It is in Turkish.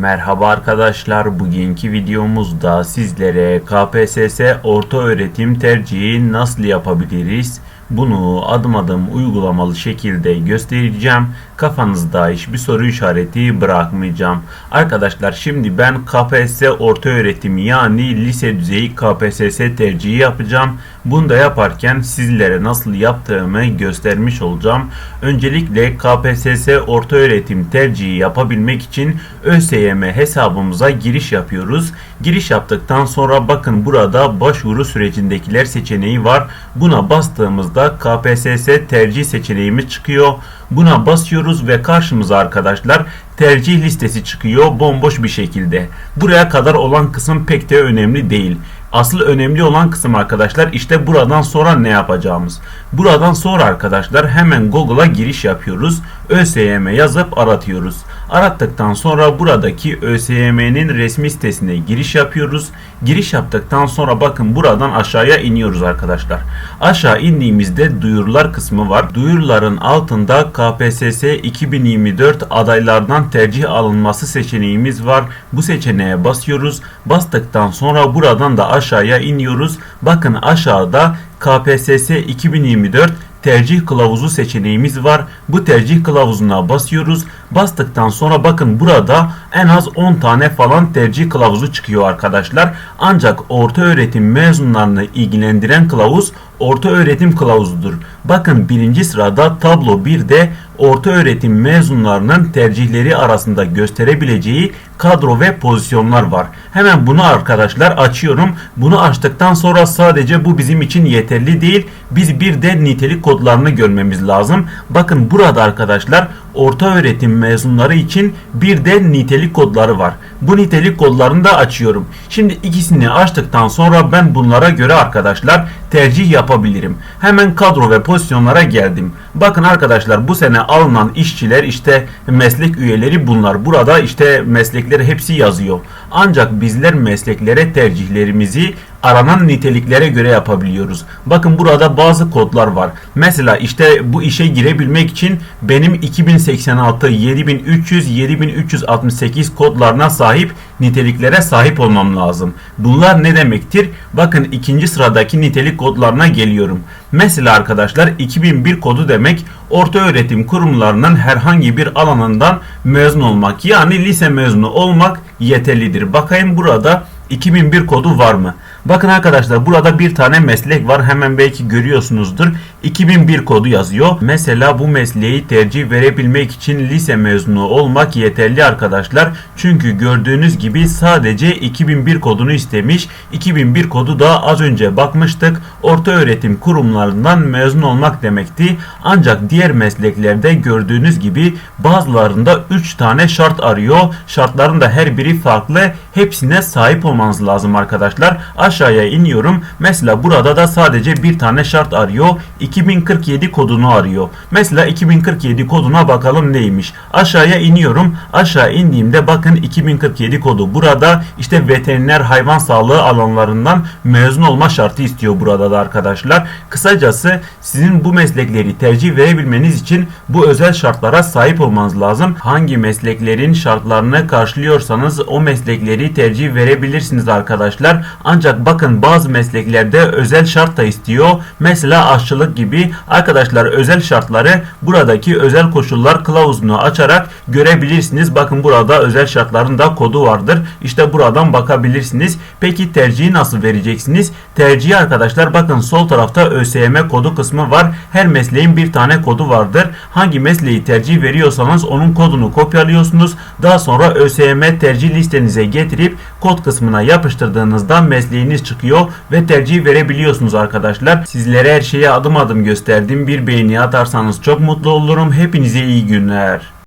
Merhaba arkadaşlar. Bugünkü videomuzda sizlere KPSS orta öğretim tercihi nasıl yapabiliriz? Bunu adım adım uygulamalı şekilde göstereceğim. Kafanızda hiçbir soru işareti bırakmayacağım. Arkadaşlar şimdi ben KPSS orta öğretim yani lise düzeyi KPSS tercihi yapacağım. Bunu da yaparken sizlere nasıl yaptığımı göstermiş olacağım. Öncelikle KPSS orta öğretim tercihi yapabilmek için ÖSYM hesabımıza giriş yapıyoruz. Giriş yaptıktan sonra bakın burada başvuru sürecindekiler seçeneği var. Buna bastığımızda KPSS tercih seçeneğimiz çıkıyor. Buna basıyoruz ve karşımıza arkadaşlar tercih listesi çıkıyor bomboş bir şekilde. Buraya kadar olan kısım pek de önemli değil. Asıl önemli olan kısım arkadaşlar işte buradan sonra ne yapacağımız. Buradan sonra arkadaşlar hemen Google'a giriş yapıyoruz. ÖSYM yazıp aratıyoruz. Arattıktan sonra buradaki ÖSYM'nin resmi sitesine giriş yapıyoruz. Giriş yaptıktan sonra bakın buradan aşağıya iniyoruz arkadaşlar. Aşağı indiğimizde duyurular kısmı var. Duyuruların altında KPSS 2024 adaylardan tercih alınması seçeneğimiz var. Bu seçeneğe basıyoruz. Bastıktan sonra buradan da aşağıya iniyoruz. Bakın aşağıda KPSS 2024 tercih kılavuzu seçeneğimiz var. Bu tercih kılavuzuna basıyoruz. Bastıktan sonra bakın burada en az 10 tane falan tercih kılavuzu çıkıyor arkadaşlar. Ancak orta öğretim mezunlarını ilgilendiren kılavuz orta öğretim kılavuzudur. Bakın birinci sırada tablo 1'de orta öğretim mezunlarının tercihleri arasında gösterebileceği kadro ve pozisyonlar var. Hemen bunu arkadaşlar açıyorum. Bunu açtıktan sonra sadece bu bizim için yeterli değil. Biz bir de nitelik kodlarını görmemiz lazım. Bakın burada arkadaşlar orta öğretim mezunları için bir de nitelik kodları var. Bu nitelik kodlarını da açıyorum. Şimdi ikisini açtıktan sonra ben bunlara göre arkadaşlar tercih yapabilirim. Hemen kadro ve pozisyonlara geldim. Bakın arkadaşlar bu sene alınan işçiler işte meslek üyeleri bunlar. Burada işte meslekleri hepsi yazıyor. Ancak bizler mesleklere tercihlerimizi aranan niteliklere göre yapabiliyoruz. Bakın burada bazı kodlar var. Mesela işte bu işe girebilmek için benim 2086, 7300, 7368 kodlarına sahip niteliklere sahip olmam lazım. Bunlar ne demektir? Bakın ikinci sıradaki nitelik kodlarına geliyorum. Mesela arkadaşlar 2001 kodu demek orta öğretim kurumlarının herhangi bir alanından mezun olmak yani lise mezunu olmak yeterlidir. Bakayım burada 2001 kodu var mı? Bakın arkadaşlar burada bir tane meslek var. Hemen belki görüyorsunuzdur. 2001 kodu yazıyor. Mesela bu mesleği tercih verebilmek için lise mezunu olmak yeterli arkadaşlar. Çünkü gördüğünüz gibi sadece 2001 kodunu istemiş. 2001 kodu da az önce bakmıştık. Orta öğretim kurumlarından mezun olmak demekti. Ancak diğer mesleklerde gördüğünüz gibi bazılarında 3 tane şart arıyor. Şartların da her biri farklı. Hepsine sahip olmanız lazım arkadaşlar. Aşağıya iniyorum. Mesela burada da sadece bir tane şart arıyor. 2047 kodunu arıyor. Mesela 2047 koduna bakalım neymiş. Aşağıya iniyorum. Aşağı indiğimde bakın 2047 kodu. Burada işte veteriner hayvan sağlığı alanlarından mezun olma şartı istiyor burada da arkadaşlar. Kısacası sizin bu meslekleri tercih verebilmeniz için bu özel şartlara sahip olmanız lazım. Hangi mesleklerin şartlarını karşılıyorsanız o meslekleri tercih verebilirsiniz arkadaşlar. Ancak bakın bazı mesleklerde özel şart da istiyor. Mesela aşçılık gibi arkadaşlar özel şartları buradaki özel koşullar kılavuzunu açarak görebilirsiniz. Bakın burada özel şartların da kodu vardır. İşte buradan bakabilirsiniz. Peki tercihi nasıl vereceksiniz? Tercihi arkadaşlar bakın sol tarafta ÖSYM kodu kısmı var. Her mesleğin bir tane kodu vardır. Hangi mesleği tercih veriyorsanız onun kodunu kopyalıyorsunuz. Daha sonra ÖSYM tercih listenize getirip kod kısmına yapıştırdığınızda mesleğiniz çıkıyor ve tercih verebiliyorsunuz arkadaşlar. Sizlere her şeyi adım adım gösterdim. Bir beğeni atarsanız çok mutlu olurum. Hepinize iyi günler.